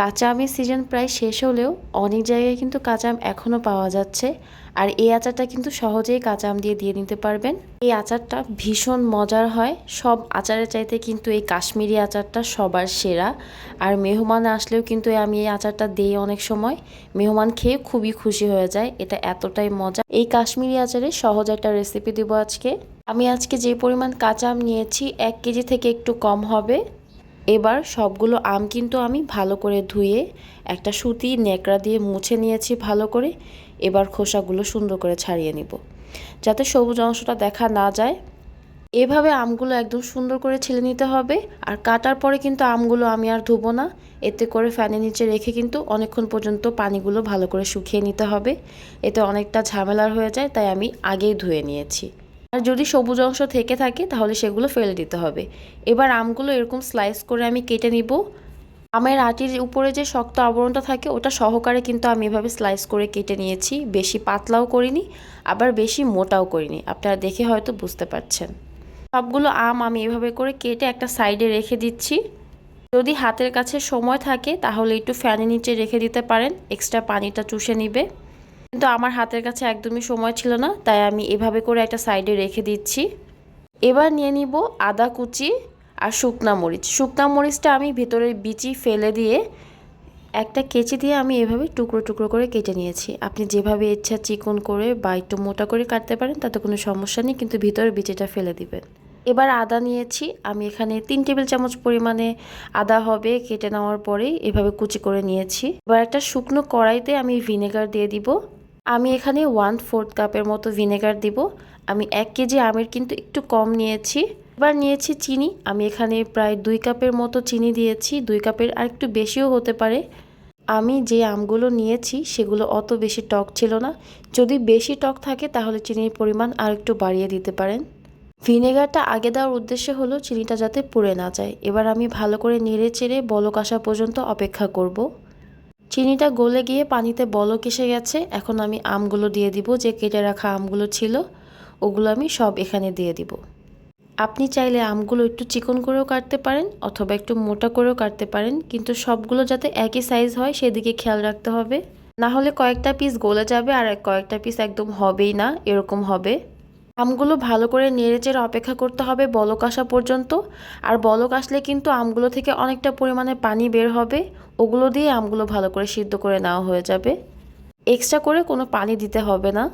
কাঁচা আমের সিজন প্রায় শেষ হলেও অনেক জায়গায় কিন্তু কাঁচা আম এখনও পাওয়া যাচ্ছে। আর এই আচারটা কিন্তু সহজেই কাঁচা আম দিয়ে দিয়ে নিতে পারবেন। এই আচারটা ভীষণ মজার হয়। সব আচারের চাইতে কিন্তু এই কাশ্মীরি আচারটা সবার সেরা। আর মেহমান আসলেও কিন্তু আমি এই আচারটা দিই অনেক সময়। মেহমান খেয়ে খুবই খুশি হয়ে যায়। এটা এতটাই মজা। এই কাশ্মীরি আচারের সহজ একটা রেসিপি দেবো আজকে। আমি আজকে যে পরিমাণ কাঁচা আম নিয়েছি, এক কেজি থেকে একটু কম হবে। এবার সবগুলো আম কিন্তু আমি ভালো করে ধুয়ে একটা সুতি নেকড়া দিয়ে মুছে নিয়েছি ভালো করে। এবার খোসাগুলো সুন্দর করে ছাড়িয়ে নিব। যাতে সবুজ অংশটা দেখা না যায়। এভাবে আমগুলো একদম সুন্দর করে ছেলে নিতে হবে। আর কাটার পরে কিন্তু আমগুলো আমি আর ধুবো না। এতে করে ফ্যানের নিচে রেখে কিন্তু অনেকক্ষণ পর্যন্ত পানিগুলো ভালো করে শুকিয়ে নিতে হবে। এতে অনেকটা ঝামেলার হয়ে যায়, তাই আমি আগেই ধুয়ে নিয়েছি। আর যদি সবুজ অংশ থেকে থাকে, তাহলে সেগুলো ফেলে দিতে হবে। এবার আমগুলো এরকম স্লাইস করে আমি কেটে নিব। আমের আটির উপরে যে শক্ত আবরণটা থাকে, ওটা সহকারে কিন্তু আমি এভাবে স্লাইস করে কেটে নিয়েছি। বেশি পাতলাও করিনি, আবার বেশি মোটাও করিনি। আপনারা দেখে হয়তো বুঝতে পারছেন। সবগুলো আম আমি এভাবে করে কেটে একটা সাইডে রেখে দিচ্ছি। যদি হাতের কাছে সময় থাকে, তাহলে একটু ফ্যানের নিচে রেখে দিতে পারেন। এক্সট্রা পানিটা চুষে নিবে। কিন্তু আমার হাতের কাছে একদমই সময় ছিল না, তাই আমি এভাবে করে একটা সাইডে রেখে দিচ্ছি। এবার নিয়ে নিব আদা কুচি আর শুকনা মরিচ। শুকনা মরিচটা আমি ভেতরের বিচি ফেলে দিয়ে একটা কেচি দিয়ে আমি এভাবে টুকরো টুকরো করে কেটে নিয়েছি। আপনি যেভাবে ইচ্ছা চিকন করে বা একটু মোটা করে কাটতে পারেন, তাতে কোনো সমস্যা নেই, কিন্তু ভিতরে বিচিটা ফেলে দিবেন। এবার আদা নিয়েছি। আমি এখানে তিন টেবিল চামচ পরিমাণে আদা হবে, কেটে নেওয়ার পরেই এভাবে কুচি করে নিয়েছি। এবার একটা শুকনো কড়াইতে আমি ভিনেগার দিয়ে দিব। আমি এখানে ওয়ান ফোর্থ কাপের মতো ভিনেগার দিব। আমি এক কেজি আমের কিন্তু একটু কম নিয়েছি। এবার নিয়েছি চিনি। আমি এখানে প্রায় দুই কাপের মতো চিনি দিয়েছি। দুই কাপের আর একটু বেশিও হতে পারে। আমি যে আমগুলো নিয়েছি, সেগুলো অত বেশি টক ছিল না। যদি বেশি টক থাকে, তাহলে চিনির পরিমাণ আর একটু বাড়িয়ে দিতে পারেন। ভিনেগারটা আগে দেওয়ার উদ্দেশ্য হলো চিনিটা যাতে পুড়ে না যায়। এবার আমি ভালো করে নেড়ে চেড়ে বলক আসা পর্যন্ত অপেক্ষা করব। চিনিটা গলে গিয়ে পানিতে বলক এসে গেছে। এখন আমি আমগুলো দিয়ে দিব, যে কেটে রাখা আমগুলো ছিল, ওগুলো আমি সব এখানে দিয়ে দিব। আপনি চাইলে আমগুলো একটু চিকন করেও কাটতে পারেন অথবা একটু মোটা করেও কাটতে পারেন, কিন্তু সবগুলো যাতে একই সাইজ হয় সেদিকে খেয়াল রাখতে হবে। না হলে কয়েকটা পিস গলে যাবে আর কয়েকটা পিস একদম হবেই না, এরকম হবে। আমগুলো ভালো করে নেড়েচেড়ে অপেক্ষা করতে হবে বলক আসা পর্যন্ত। আর বলক আসলে কিন্তু আমগুলো থেকে অনেকটা পরিমাণে পানি বের হবে। ওগুলো দিয়ে আমগুলো ভালো করে সিদ্ধ করে নেওয়া হয়ে যাবে। এক্সট্রা করে কোনো পানি দিতে হবে না।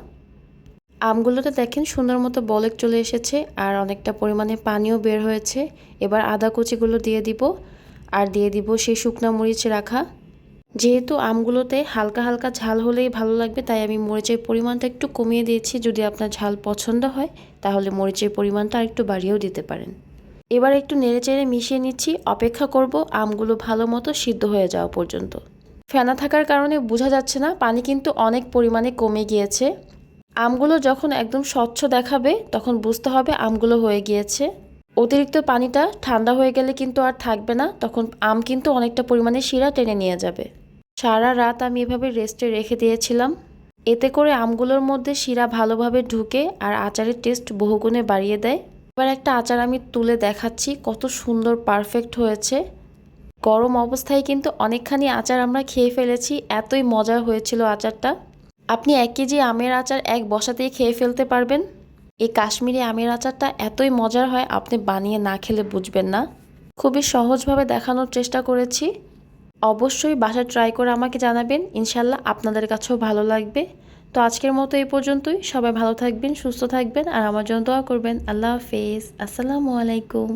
আমগুলোতে দেখেন সুন্দর মতো বলক চলে এসেছে আর অনেকটা পরিমাণে পানিও বের হয়েছে। এবার আদা কুচিগুলো দিয়ে দিব। আর দিয়ে দিব সেই শুকনা মরিচ রাখা। যেহেতু আমগুলোতে হালকা হালকা ঝাল হলেই ভালো লাগবে, তাই আমি মরিচের পরিমাণটা একটু কমিয়ে দিয়েছি। যদি আপনার ঝাল পছন্দ হয়, তাহলে মরিচের পরিমাণটা আর একটু বাড়িয়েও দিতে পারেন। এবার একটু নেড়েচেড়ে মিশিয়ে নিচ্ছি। অপেক্ষা করব আমগুলো ভালো মতো সিদ্ধ হয়ে যাওয়া পর্যন্ত। ফেনা থাকার কারণে বোঝা যাচ্ছে না, পানি কিন্তু অনেক পরিমাণে কমে গিয়েছে। আমগুলো যখন একদম স্বচ্ছ দেখাবে, তখন বুঝতে হবে আমগুলো হয়ে গিয়েছে। অতিরিক্ত পানিটা ঠান্ডা হয়ে গেলে কিন্তু আর থাকবে না, তখন আম কিন্তু অনেকটা পরিমাণে শিরা টেনে নিয়ে যাবে। সারা রাত আমি এভাবে রেস্টে রেখে দিয়েছিলাম। এতে করে আমগুলোর মধ্যে শিরা ভালোভাবে ঢুকে আর আচারের টেস্ট বহুগুণে বাড়িয়ে দেয়। এবার একটা আচার আমি তুলে দেখাচ্ছি, কত সুন্দর পারফেক্ট হয়েছে। গরম অবস্থায় কিন্তু অনেকখানি আচার আমরা খেয়ে ফেলেছি, এতই মজা হয়েছিল আচারটা। আপনি এক কেজি আমের আচার এক বসাতেই খেয়ে ফেলতে পারবেন। এই কাশ্মীরি আমের আচারটা এতই মজার হয়, আপনি বানিয়ে না খেলে বুঝবেন না। খুবই সহজভাবে দেখানোর চেষ্টা করেছি। অবশ্যই বাসা ট্রাই করে আমাকে জানাবেন, ইনশাল্লাহ আপনাদের কাছেও ভালো লাগবে। তো আজকের মতো এই পর্যন্তই। সবাই ভালো থাকবেন, সুস্থ থাকবেন, আর আমার জন্য দোয়া করবেন। আল্লাহ হাফেজ। আসসালামু আলাইকুম।